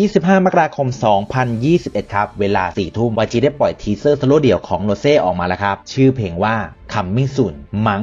25 มกราคม 2021 ครับ เวลา 4 ทุ่มวาจีได้ปล่อยทีเซอร์สโลเดี่ยวของโรเซ่ออกมาแล้วครับ ชื่อเพลงว่า Coming Soon มัง้ง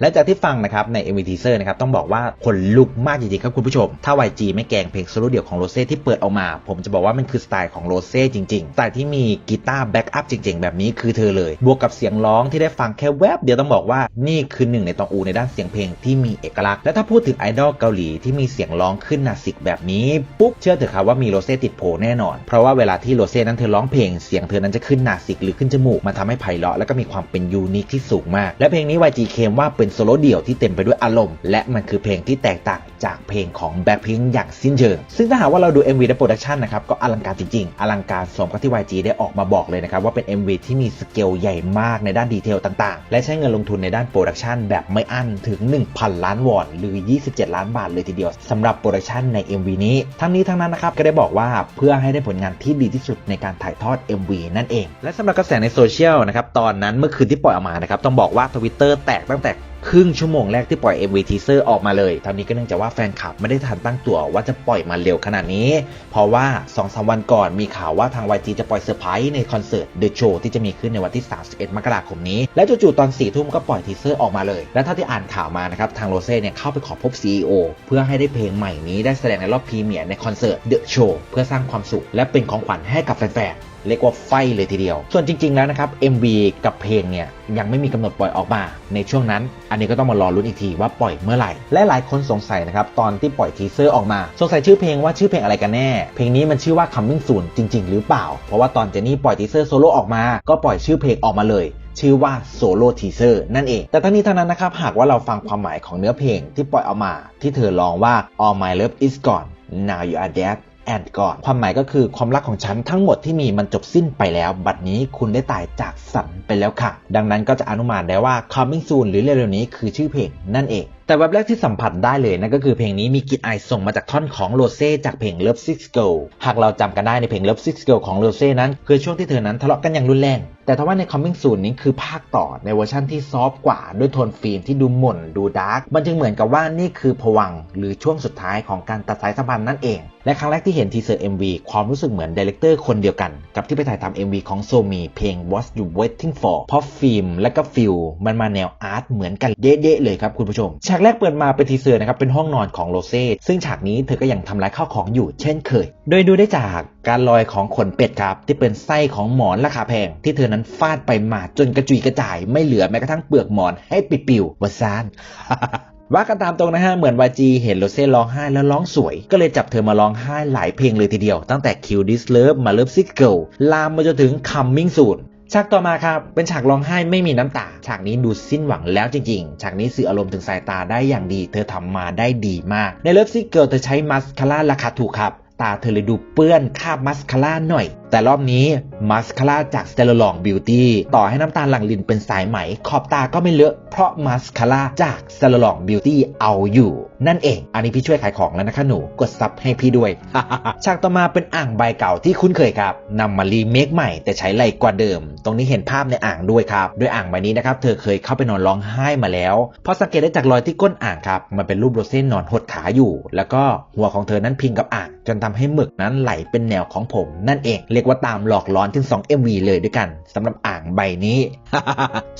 และจากที่ฟังนะครับใน MV Teaser นะครับต้องบอกว่าขนลุกมากจริงๆครับคุณผู้ชม ถ้า YG ไม่แกงเพลงโซโล่เดี่ยวของโรเซ่ที่เปิดออกมา ผมจะบอกว่ามันคือสไตล์ของโรเซ่จริงๆสไตล์ที่มีกีตาร์แบ็กอัพจริงๆ แบบนี้คือเธอเลย บวกกับเสียงร้องที่ได้ฟังแค่แวบเดียวต้องบอกว่านี่คือหนึ่งในตองอูในด้านเสียงเพลงที่มีเอกลักษณ์และถ้าพูดถึงไอดอลเกาหลีที่มีเสียงร้องขึ้นนาสิกแบบนี้ปุ๊บเชื่อเถอะครับว่ามีโรเซ่ติดโผแน่นอน เพราะว่าเวลาที่โรเซ่นั้นเธอร้องเพลงเสียงเธอนั้นจะขึ้นนาสิกหรือขึ้นจมูกมันทำให้ไพเราะและก็มีความเป็นยูนิคที่สูงมาก และเพลงนี้ YG เคมว่าเป็นโซโล่เดี่ยวที่เต็มไปด้วยอารมณ์ และมันคือเพลงที่แตกต่างจากเพลงของ Blackpink อย่างสิ้นเชิง ซึ่งถ้าหากว่าเราดู MV และโปรดักชันนะครับก็อลังการจริงๆ อลังการสมกับที่ YG ได้ออกมาบอกเลยนะครับว่าเป็น MV ที่มีสเกลใหญ่มากในด้านดีเทลต่างๆ และใช้เงินลงทุนในด้านโปรดักชันแบบไม่อั้นถึง 1,000 ล้านวอนหรือ 27 ล้านบาทเลยทีเดียวสำหรับโปรดักชันใน MV นี้ ทั้งนี้ทั้งนั้นนะครับก็ได้บอกว่าเพื่อให้ได้ผลงานที่ดีที่สุดในการถ่ายทอด MV นั่นเอง และสำหรับกระแสในโซเชียลนะครับตอนนั้นเมื่อคืนที่ปล่อยออกมานะครับ ต้องบอกว่า Twitter แตกตั้งแต่ครึ่งชั่วโมงแรกที่ปล่อย MV Teaser ออกมาเลยทั้งนี้ก็เนื่องจากว่าแฟนคลับไม่ได้ทันตั้งตัวว่าจะปล่อยมาเร็วขนาดนี้ เพราะว่า 2-3 วันก่อนมีข่าวว่าทาง YG จะปล่อยเซอร์ไพรส์ในคอนเสิร์ต The Show ที่จะมีขึ้นในวันที่ 31 มกราคมนี้ และจู่ๆตอน 4 ทุ่มก็ปล่อยทีเซอร์ออกมาเลย และเท่าที่อ่านข่าวมานะครับ ทางโรเซ่เนี่ยเข้าไปขอพบ CEO เพื่อให้ได้เพลงใหม่นี้ได้แสดงในรอบพรีเมียร์ในคอนเสิร์ต The Show เพื่อสร้างความสุขและเป็นของขวัญให้กับแฟนๆ เรียกว่าไฟเลยทีเดียว ส่วนจริง ๆ แล้วนะครับ MV กับเพลงเนี่ยยังไม่มีกำหนดปล่อยออกมา ในช่วงนั้น อันนี้ก็ต้องมารอลุ้นอีกทีว่าปล่อยเมื่อไหร่ และหลายคนสงสัยนะครับตอนที่ปล่อยทีเซอร์ออกมา สงสัยชื่อเพลงว่าชื่อเพลงอะไรกันแน่ เพลงนี้มันชื่อว่า Coming Soon จริง ๆ หรือเปล่า เพราะว่าตอนเจนนี่ปล่อยทีเซอร์โซโล่ออกมา ก็ปล่อยชื่อเพลงออกมาเลยชื่อว่าโซโล่ทีเซอร์นั่นเอง แต่ทั้งนี้ทั้งนั้นนะครับ หากว่าเราฟังความหมายของเนื้อเพลงที่ปล่อยออกมา ที่เธอร้องว่า all my love is gone now you are dead แอนก่อน ความหมายก็คือความรักของฉันทั้งหมดที่มีมันจบสิ้นไปแล้ว บัดนี้คุณได้ตายจากสันไปแล้วค่ะ ดังนั้นก็จะอนุมานได้ว่า coming soon หรือเร็วๆนี้คือชื่อเพลงนั่นเอง แต่แบบแรกที่สัมผัสได้เลยนั่นก็คือเพลงนี้มีกลิ่นอายส่งมาจากท่อนของโรเซ่จากเพลง Love Six Girl หากเราจำกันได้ในเพลง Love Six Girl ของโรเซ่นั้นคือช่วงที่เธอนั้นทะเลาะกันอย่างรุนแรง แต่ทว่าใน Coming Soon นี้คือภาคต่อในเวอร์ชั่นที่ซอฟกว่าด้วยโทนฟิล์มที่ดูหม่นดูดาร์กมันจึงเหมือนกับว่านี่คือผวังหรือช่วงสุดท้ายของการตัดสายสัมพันธ์นั่นเอง และครั้งแรกที่เห็นทีเซอร์ MV ความรู้สึกเหมือนดีเลกเตอร์คนเดียวกัน กับที่ไปถ่ายทำ MV ของโซมีเพลง What You Waiting For เพราะฟิล์มและก็ฟิลมันมาแนวอาร์ตเหมือนกันเด๊ะๆเลยครับคุณผู้ชมฉากแรกเปิดมาเป็นทีเซอร์นะครับเป็นห้องนอนของโรเซ่ซึ่งฉากนี้เธอก็ยังทำลายข้าวของอยู่เช่นเคย โดยดูได้จากการลอยของขนเป็ดครับ ที่เป็นไส้ของหมอนราคาแพง ที่เธอนั้นฟาดไปมาจนกระจุยกระจาย ไม่เหลือแม้กระทั่งเปลือกหมอนให้ปิดปิววาซานว่ากันตามตรงนะฮะ เหมือนวาจีเห็นโรเซ่ร้องไห้แล้วร้องสวย ก็เลยจับเธอมาร้องไห้หลายเพลงเลยทีเดียว ตั้งแต่ Kill This Love มา Love Sick Girl ลามมาจนถึง Coming Soon ฉากต่อมาครับ เป็นฉากร้องไห้ไม่มีน้ำตา ฉากนี้ดูสิ้นหวังแล้วจริงๆ ฉากนี้สื่ออารมณ์ถึงสายตาได้อย่างดี เธอทำมาได้ดีมาก ในเลิฟซิกเกิลเธอใช้มัสคาร่าราคาถูกครับ ตาเธอเลยดูเปื้อนคาบมัสคาร่าหน่อย แต่รอบนี้มัสคาร่าจาก s t e l l o n g Beauty ต่อให้น้ำตาหลังลินเป็นสายไหม ขอบตาก็ไม่เลอะ เพราะมัสคาร่าจาก s t e l l o n g Beauty เอาอยู่ นั่นเอง อันนี้พี่ช่วยขายของแล้วนะคะหนู กดซับให้พี่ด้วยฉากต่อมาเป็นอ่างใบเก่าที่คุ้นเคยครับนำมารีเมคใหม่แต่ใช้ไหลกว่าเดิม ตรงนี้เห็นภาพในอ่างด้วยครับด้วยอ่างใบนี้นะครับเธอเคยเข้าไปนอนร้องไห้มาแล้วพราะสังเกตได้จากรอยที่ก้นอ่างครับมันเป็นรูปโรเซ่นนอนหดขาอยู่ แล้วก็หัวของเธอนั้นพิงกับอ่างจนทำให้หมึกนั้นไหลเป็นแนวของผม นั่นเองเรียกว่าตามหลอกล้อนถึง 2 MV เลยด้วยกันสำหรับอ่างใบนี้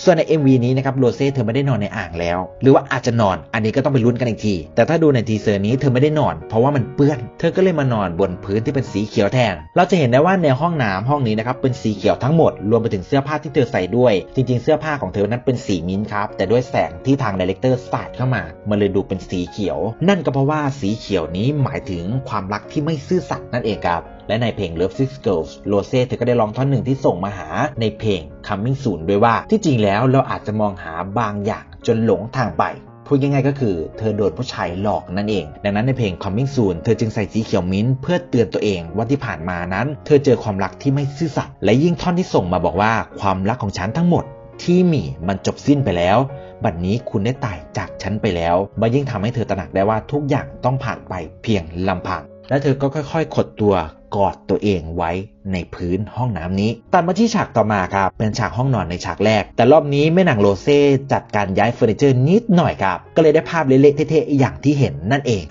ส่วนใน MV นี้นะครับโรเซ่เธอไม่ได้นอนในอ่างแล้ว หรือว่าอาจจะนอน อันนี้ก็ต้องไปลุ้นกันอีกที แต่ถ้าดูในทีเซอร์นี้เธอไม่ได้นอน เพราะว่ามันเปื้อน เธอก็เลยมานอนบนพื้นที่เป็นสีเขียวแทน เราจะเห็นได้ว่าในห้องน้ำห้องนี้นะครับเป็นสีเขียวทั้งหมด รวมไปถึงเสื้อผ้าที่เธอใส่ด้วย จริง ๆ เสื้อผ้าของเธอนั้นเป็นสีมิ้นท์ครับ แต่ด้วยแสงที่ทางดีเลกเตอร์สาดเข้ามา มันเลยดูเป็นสีเขียว นั่นก็เพราะว่าสีเขียวนี้หมายถึงความรักที่ไม่ซื่อสัตย์นั่นเองครับ และในเพลง Love Six Girls โรเซ่เธอก็ได้ร้องท่อนหนึ่งที่ส่งมาหาในเพลง Coming Soon ด้วยว่า ที่จริงแล้วเราอาจจะมองหาบางอย่างจนหลงทางไปพูดง่ายๆก็คือเธอโดนผู้ชายหลอกนั่นเอง ดังนั้นในเพลง Coming Soon เธอจึงใส่สีเขียวมิ้นท์เพื่อเตือนตัวเองว่าที่ผ่านมานั้น เธอเจอความรักที่ไม่ซื่อสัตย์และยิ่งท่อนที่ส่งมาบอกว่าความรักของฉันทั้งหมด ที่มีมันจบสิ้นไปแล้ว บัดนนี้คุณได้ตายจากฉันไปแล้วมันยิ่งทำให้เธอตระหนักได้ว่าทุกอย่างต้องผ่านไปเพียงลำพัง แล้วเธอก็ค่อยๆ ขดตัวกอดตัวเองไว้ในพื้นห้องน้ำนี้ ตัดมาที่ฉากต่อมาครับ เป็นฉากห้องนอนในฉากแรก แต่รอบนี้แม่นางโรเซ่จัดการย้ายเฟอร์นิเจอร์นิดหน่อยครับ ก็เลยได้ภาพเละๆเทะๆอย่างที่เห็นนั่นเอง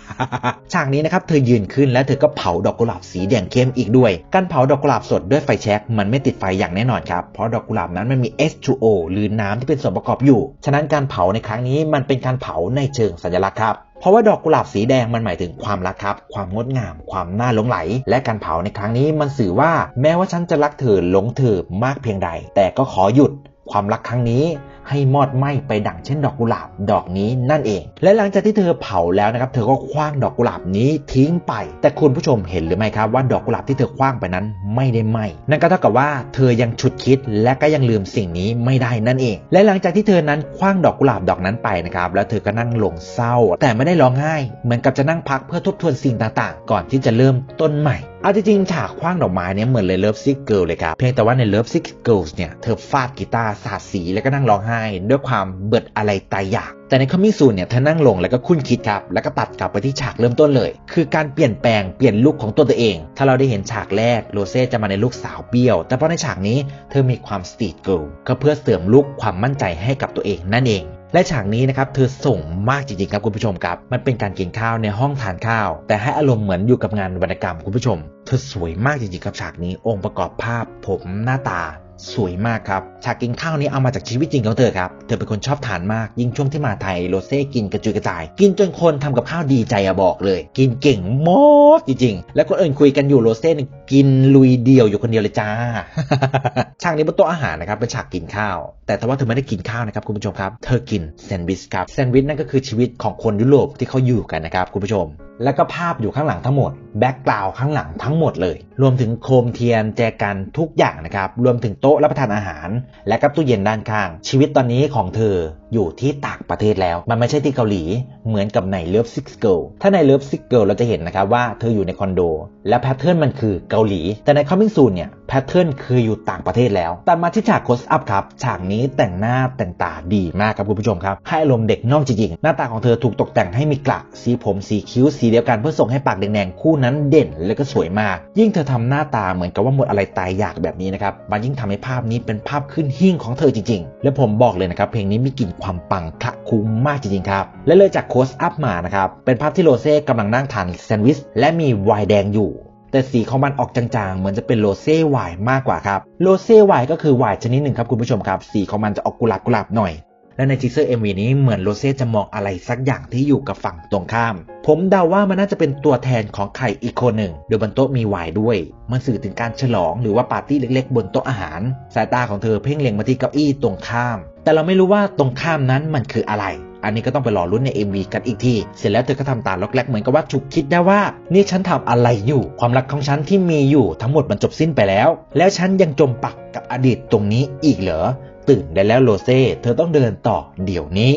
ฉากนี้นะครับเธอยืนขึ้นแล้วเธอก็เผาดอกกุหลาบสีแดงเข้มอีกด้วย การเผาดอกกุหลาบสดด้วยไฟแช็กมันไม่ติดไฟอย่างแน่นอนครับ เพราะดอกกุหลาบนั้นมันมี H2O หรือน้ำที่เป็นส่วนประกอบอยู่ ฉะนั้นการเผาในครั้งนี้มันเป็นการเผาในเชิงสัญลักษณ์ครับ เพราะว่าดอกกุหลาบสีแดงมันหมายถึงความรักครับ ความงดงาม ความน่าหลงไหล และการเผาในครั้งนี้มันสื่อว่าแม้ว่าฉันจะรักเธอหลงเธอมากเพียงใด แต่ก็ขอหยุดความรักครั้งนี้ ให้มอดไหม้ไปดั่งเช่นดอกกุหลาบดอกนี้นั่นเอง และหลังจากที่เธอเผาแล้วนะครับ เธอก็คว้างดอกกุหลาบนี้ทิ้งไป แต่คุณผู้ชมเห็นหรือไม่ครับว่าดอกกุหลาบที่เธอคว้างไปนั้นไม่ได้ไหม้นั่นก็เท่ากับว่าเธอยังฉุดคิดและก็ยังลืมสิ่งนี้ไม่ได้นั่นเอง และหลังจากที่เธอนั้นคว้างดอกกุหลาบดอกนั้นไปนะครับแล้วเธอก็นั่งลงเศร้า แต่ไม่ได้ร้องไห้ เหมือนกับจะนั่งพักเพื่อทบทวนสิ่งต่างๆ ก่อนที่จะเริ่มต้นใหม่ เอาจริงๆฉากคว้างดอกไม้เนี่ยเหมือนเลยเลิฟซิกเกิลเลยครับ เพียงแต่ว่าในเลิฟซิกเกิลเนี่ย เธอฟาดกีตาร์สาดสีแล้วก็นั่งร้องไห้ ด้วยความเบิดอะไรตายอยาก แต่ในคอมมิ่งซูนเนี่ย เธอนั่งลงแล้วก็คุ้นคิดครับ แล้วก็ตัดกลับไปที่ฉากเริ่มต้นเลย คือการเปลี่ยนแปลงเปลี่ยนลุคของตัวเอเอง ถ้าเราได้เห็นฉากแรกโรเซ่จะมาในลุคสาวเบี้ยว แต่พอในฉากนี้เธอมีความสตรีทเกิลก็เพื่อเสริมลุคความมั่นใจให้กับตัวเองนั่นเอง และฉากนี้นะครับเธอส่งมากจริงๆครับคุณผู้ชมครับ มันเป็นการกินข้าวในห้องทานข้าว แต่ให้อารมณ์เหมือนอยู่กับงานวรรณกรรมคุณผู้ชม เธอสวยมากจริงๆครับฉากนี้องค์ประกอบภาพ ผมหน้าตา สวยมากครับ ฉากกินข้าวนี้เอามาจากชีวิตจริงของเธอครับ เธอเป็นคนชอบทานมาก ยิ่งช่วงที่มาไทยโรเซ่กินกระจุยกระจาย กินจนคนทำกับข้าวดีใจอะบอกเลย กินเก่งมากจริงๆ แล้วคนอื่นคุยกันอยู่โรเซ่กินลุยเดียวอยู่คนเดียวเลยจ้า ฉากนี้บนโต๊ะอาหารนะครับเป็นฉากกินข้าว แต่ถ้าว่าเธอไม่ได้กินข้าวนะครับคุณผู้ชมครับ เธอกินแซนด์วิชครับ แซนด์วิชนั่นก็คือชีวิตของคนยุโรปที่เขาอยู่กันนะครับคุณผู้ชม แล้วก็ภาพอยู่ข้างหลังทั้งหมดแบ็กกราวด์ข้างหลังทั้งหมดเลย รวมถึงโคมเทียนแจกันทุกอย่างนะครับ รวมถึงโต๊ะรับประทานอาหาร และกับตู้เย็นด้านข้าง ชีวิตตอนนี้ของเธออยู่ที่ต่างประเทศแล้ว มันไม่ใช่ที่เกาหลี เหมือนกับในเลิฟซิกเกิลถ้าในเลิฟซิกเกิลเราจะเห็นนะครับว่าเธออยู่ในคอนโดและแพทเทิร์นมันคือเกาหลี แต่ใน Coming Soon เนี่ยแพทเทิร์นคืออยู่ต่างประเทศแล้ว ตัดมาที่ฉาก close up ครับ ฉากนี้แต่งหน้าแต่งตาดีมากครับคุณผู้ชมครับ ให้อารมณ์เด็กนอกจริงๆ หน้าตาของเธอถูกตกแต่งให้มีกระสีผมสีคิ้วสีเดียวกันเพื่อส่งให้ปากแดงๆ คู่นั้นเด่นและก็สวยมาก ยิ่งเธอทำหน้าตาเหมือนกับว่าหมดอะไรตายอยากแบบนี้นะครับ มันยิ่งทำให้ภาพนี้เป็นภาพขึ้นหิ่งของเธอจริงๆ และผมบอกเลยนะครับเพลงนี้มีกลิ่นความปังคะคลุ้งมากจริงๆครับ และเลยจากโคสอัพมานะครับเป็นภาพที่โรเซ่กำลังนั่งทานแซนด์วิชและมีไวน์แดงอยู่ แต่สีของมันออกจางๆ เหมือนจะเป็นโรเซ่ไวน์มากกว่าครับ โรเซ่ไวน์ก็คือไวน์ชนิดหนึ่งครับคุณผู้ชมครับ สีของมันจะออกกุหลาบกุหลาบหน่อย และในทีเซอร์ MV นี้เหมือนโรเซ่จะมองอะไรสักอย่างที่อยู่กับฝั่งตรงข้าม ผมเดาว่ามันน่าจะเป็นตัวแทนของใครอีกคนหนึ่ง โดยบนโต๊ะมีไวน์ด้วย มันสื่อถึงการฉลองหรือว่าปาร์ตี้เล็กๆ บนโต๊ะอาหาร สายตาของเธอเพ่งเล็งมาที่เก้าอี้ตรงข้าม แต่เราไม่รู้ว่าตรงข้ามนั้นมันคืออะไร อันนี้ก็ต้องไปรอรุ่นใน MV กันอีกที เสร็จแล้วเธอก็ทำตาล็อกแรกเหมือนกับว่าฉุกคิดได้ว่า นี่ฉันทำอะไรอยู่ ความรักของฉันที่มีอยู่ทั้งหมดมันจบสิ้นไปแล้ว แล้วฉันยังจมปักกับอดีตตรงนี้อีกเหรอ ตื่นได้แล้วโรเซ่ เธอต้องเดินต่อเดี๋ยวนี้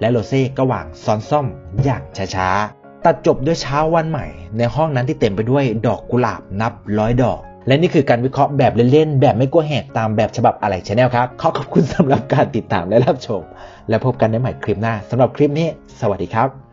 และโรเซ่ก็วางซ้อนซ่อมอย่างช้าๆ ตัดจบด้วยเช้าวันใหม่ ในห้องนั้นที่เต็มไปด้วยดอกกุหลาบนับร้อยดอก และนี่คือการวิเคราะห์แบบเล่นๆ แบบไม่กลัวแหกตามแบบฉบับอะไรชาแนลครับ ขอขอบคุณสำหรับการติดตามและรับชม และพบกันในใหม่คลิปหน้าสำหรับคลิปนี้ สวัสดีครับ